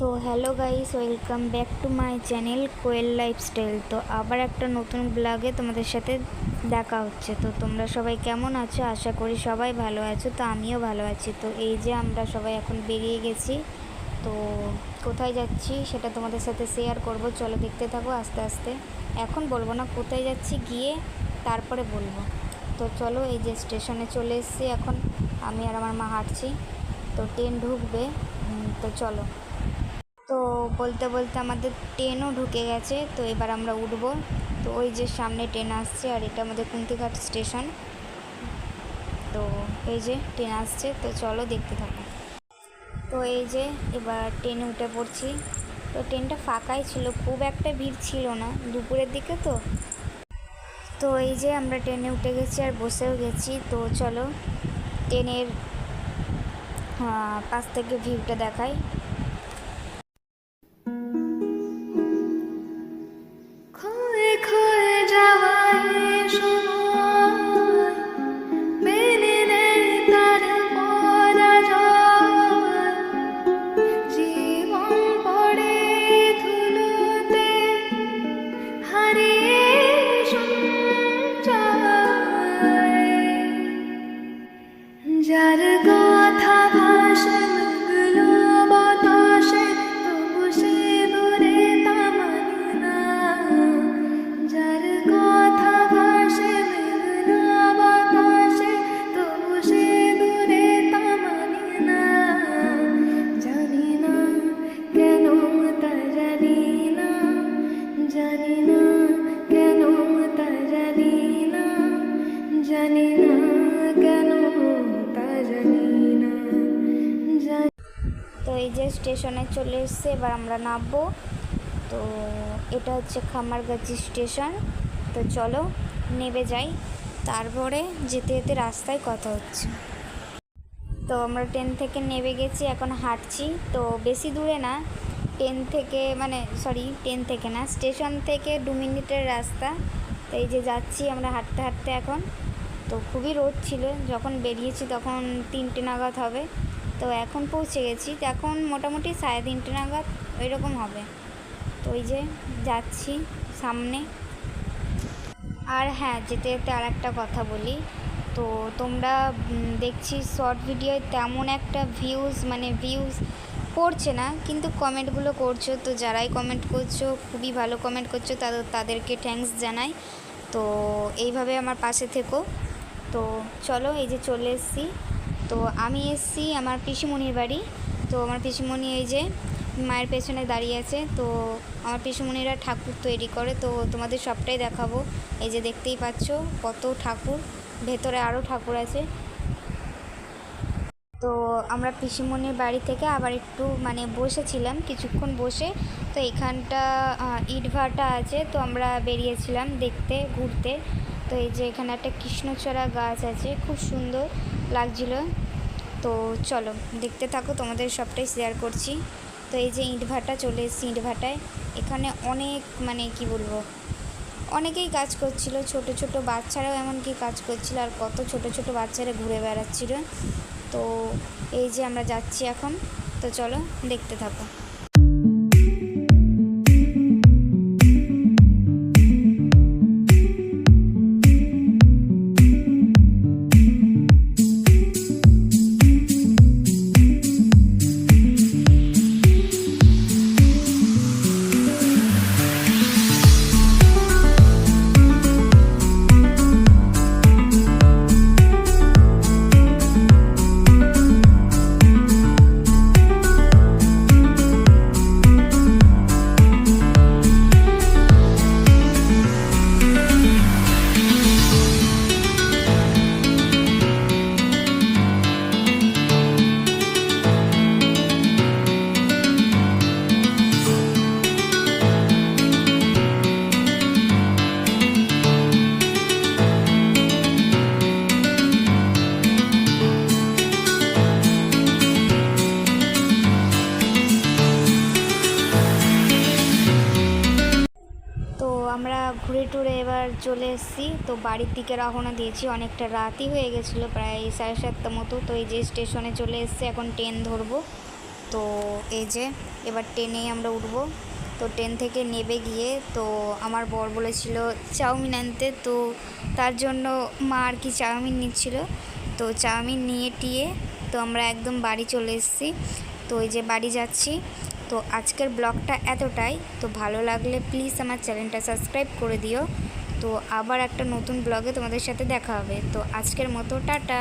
তো hello guys, welcome back to my channel Koyel lifestyle. তো আবার একটা নতুন ব্লগে তোমাদের সাথে দেখা হচ্ছে। তো তোমরা সবাই কেমন আছো? আশা করি সবাই ভালো আছো, তো আমিও ভালো আছি। তো এই যে আমরা সবাই এখন বেরিয়ে গেছি, তো কোথায় যাচ্ছি সেটা তোমাদের সাথে শেয়ার করব। চলো দেখতে থাকো আস্তে আস্তে। এখন বলব না কোথায় যাচ্ছি, গিয়ে তারপরে বলব। তো চলো এই যে স্টেশনে চলে এসেছি এখন। আমি আর আমার মা হাঁটছি, তো ট্রেন ঢুকবে। তো চলো। তো বলতে বলতে আমাদের ট্রেনও ঢুকে গেছে, তো এবার আমরা উঠবো। তো ওই যে সামনে ট্রেন আসছে আর এটা আমাদের কুন্তিঘাট স্টেশন তো এই যে ট্রেন আসছে, তো চলো দেখতে থাকো। তো এই যে এবার ট্রেনে উঠে পড়ছি। তো ট্রেনটা ফাঁকাই ছিল, খুব একটা ভিড় ছিল না, দুপুরের দিকে তো। তো এই যে আমরা ট্রেনে উঠে গেছি আর বসেও গেছি। তো চলো ট্রেনের পাশ থেকে ভিউটা দেখাই। যে স্টেশনে চলে এসছে, এবার আমরা নামবো। তো এটা হচ্ছে খামারগাছি স্টেশন। তো চলো নেবে যাই। তারপরে যেতে যেতে রাস্তায় কথা হচ্ছে। তো আমরা ট্রেন থেকে নেমে গেছি, এখন হাঁটছি। তো বেশি দূরে না, ট্রেন থেকে মানে সরি ট্রেন থেকে না, স্টেশন থেকে দু মিনিটের রাস্তা। তো এই যে যাচ্ছি আমরা হাঁটতে হাঁটতে এখন। তো খুবই রোদ ছিল, যখন বেরিয়েছি তখন তিনটে নাগাদ হবে। তো এখন পৌঁছে গেছি। তো এখন মোটামুটি সাড়ে তিনটে নাগাদ ওই রকম হবে। তো ওই যে যাচ্ছি সামনে। আর হ্যাঁ যেতে যেতে আর একটা কথা বলি। তো তোমরা দেখছি শর্ট ভিডিওয় তেমন একটা ভিউজ মানে ভিউজ পড়ছে না, কিন্তু কমেন্টগুলো করছ। তো যারাই কমেন্ট করছ, খুবই ভালো কমেন্ট করছ তাদের তাদেরকে থ্যাঙ্কস জানাই। তো এইভাবে আমার পাশে থেকো। তো চলো, এই যে চলে এসেছি। তো আমি এসেছি আমার পিসিমণির বাড়ি। তো আমার পিসিমণি এই যে মায়ের পেছনে দাঁড়িয়ে আছে, তো আমার পিসিমণিরা ঠাকুর তৈরি করে, তো তোমাদের সবটাই দেখাবো। এই যে দেখতেই পাচ্ছ কত ঠাকুর, ভেতরে আরও ঠাকুর আছে। তো আমরা পিসিমণির বাড়ি থেকে আবার একটু মানে বসেছিলাম, কিছুক্ষণ বসে। তো এখানটা ইটভাটা আছে, তো আমরা বেরিয়েছিলাম দেখতে, ঘুরতে। তো এই যে এখানে একটা কৃষ্ণচূড়া গাছ আছে, খুব সুন্দর। লাগছিল। তো চলো, দেখতে থাকো, তোমাদের সবটাই শেয়ার করছি। তো এই যে ইটভাটা চলে এসেছি ইটভাটায় এখানে অনেক মানে কি বলব, অনেকেই কাজ করছিল, ছোট ছোট বাচ্চারাও এমনকি কাজ করছিল, আর কত ছোট ছোট বাচ্চারা ঘুরে বেড়াচ্ছিল। তো এই যে আমরা যাচ্ছি এখন। তো চলো, দেখতে থাকো। ঘুরে টুরে এবার চলে এসেছি। তো বাড়ির দিকে রওনা দিয়েছি। অনেকটা রাতই হয়ে গেছিল, প্রায় সাড়ে সাতটা মতো। তো এই যে স্টেশনে চলে এসেছি, এখন ট্রেন ধরবো। তো এই যে, এবার ট্রেনেই আমরা উঠবো। তো ট্রেন থেকে নেবে গিয়ে, তো আমার বর বলেছিল চাউমিন আনতে। তো তার জন্য মা আর কি চাউমিন নিচ্ছিল। তো চাউমিন নিয়ে টিয়ে, তো আমরা একদম বাড়ি চলে এসেছি। তো এই যে বাড়ি যাচ্ছি। তো আজকের ব্লগটা এতটাই। তো ভালো লাগলে প্লিজ আমার চ্যানেলটা সাবস্ক্রাইব করে দিও। তো আবার একটা নতুন ব্লগে তোমাদের সাথে দেখা হবে। তো আজকের মতো, টাটা।